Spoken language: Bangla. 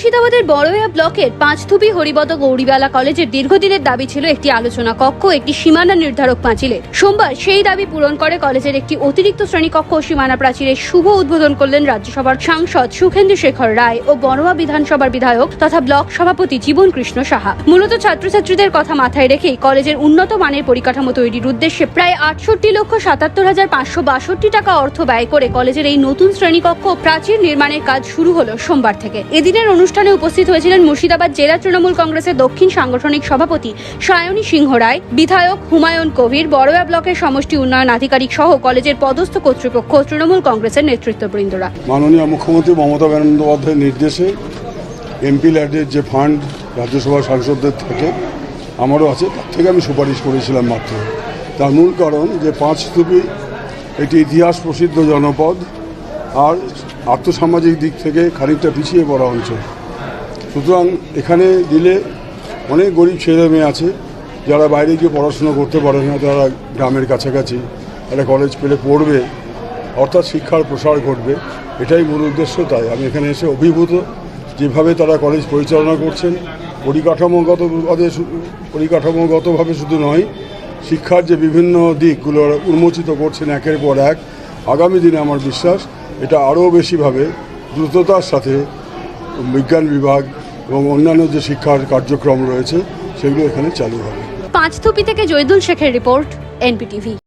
মুর্শিদাবাদের বড়য়া ব্লকের পাঁচথুপি হরিবদ গৌরীবালা কলেজের দীর্ঘদিনের দাবি ছিল একটি আলোচনা কক্ষ একটি সীমানা নির্ধারক প্রাচীরের সোমবার সেই দাবি পূরণ করে কলেজের একটি অতিরিক্ত শ্রেণীকক্ষ ও সীমানা প্রাচীরের শুভ উদ্বোধন করলেন রাজ্যসভার সাংসদ সুখেন্দু শেখর রায় ও বড়োয়া বিধানসভার বিধায়ক তথা ব্লক সভাপতি জীবন কৃষ্ণ সাহা। মূলত ছাত্রছাত্রীদের কথা মাথায় রেখেই কলেজের উন্নত মানের পরিকাঠামো তৈরির উদ্দেশ্যে প্রায় আটষট্টি লক্ষ সাতাত্তর হাজার পাঁচশো বাষট্টি টাকা অর্থ ব্যয় করে কলেজের এই নতুন শ্রেণীকক্ষ ও প্রাচীর নির্মাণের কাজ শুরু হলো সোমবার থেকে। এদিনের অনুষ্ঠানে উপস্থিত হয়েছিলেন মুর্শিদাবাদ জেলা তৃণমূল কংগ্রেসের দক্ষিণ সাংগঠনিক সভাপতি সায়নী সিংহ রায়, বিধায়ক হুমায়ুন কবির, বড়োয়া ব্লকের সমষ্টি উন্নয়ন আধিকারিক সহ কলেজের পদস্থ কর্তৃপক্ষ তৃণমূল কংগ্রেসের নেতৃত্ববৃন্দরা। মাননীয় মুখ্যমন্ত্রী মমতা বন্দ্যোপাধ্যায়ের নির্দেশে এমপি ল্যাডের যে ফান্ড রাজ্যসভার সাংসদদের থাকে আমারও আছে, তার থেকে আমি সুপারিশ করেছিলাম মাত্র। তার মূল কারণ যে পাঁচ স্তূপী এটি ইতিহাস প্রসিদ্ধ জনপদ, আর আর্থসামাজিক দিক থেকে খানিকটা পিছিয়ে পড়া অঞ্চল। সুতরাং এখানে দিলে অনেক গরিব ছেলে মেয়ে আছে, যারা বাইরে গিয়ে পড়াশোনা করতে পারে না তারা গ্রামের কাছাকাছি একটা কলেজ পেলে পড়বে, অর্থাৎ শিক্ষার প্রসার ঘটবে, এটাই মূল উদ্দেশ্য তাই। আমি এখানে এসে অভিভূত, যেভাবে তারা কলেজ পরিচালনা করছেন পরিকাঠামোগত পরিকাঠামোগতভাবে শুধু নয়, শিক্ষার যে বিভিন্ন দিকগুলো উন্মোচিত করছেন একের পর এক, আগামী দিনে আমার বিশ্বাস এটা আরও বেশিভাবে দ্রুততার সাথে বিজ্ঞান বিভাগ এবং অন্যান্য যে শিক্ষার কার্যক্রম রয়েছে, সেগুলো এখানে চালু হবে। পাঁচথুপি থেকে জয়দুল শেখের রিপোর্ট, এনপিটিভি।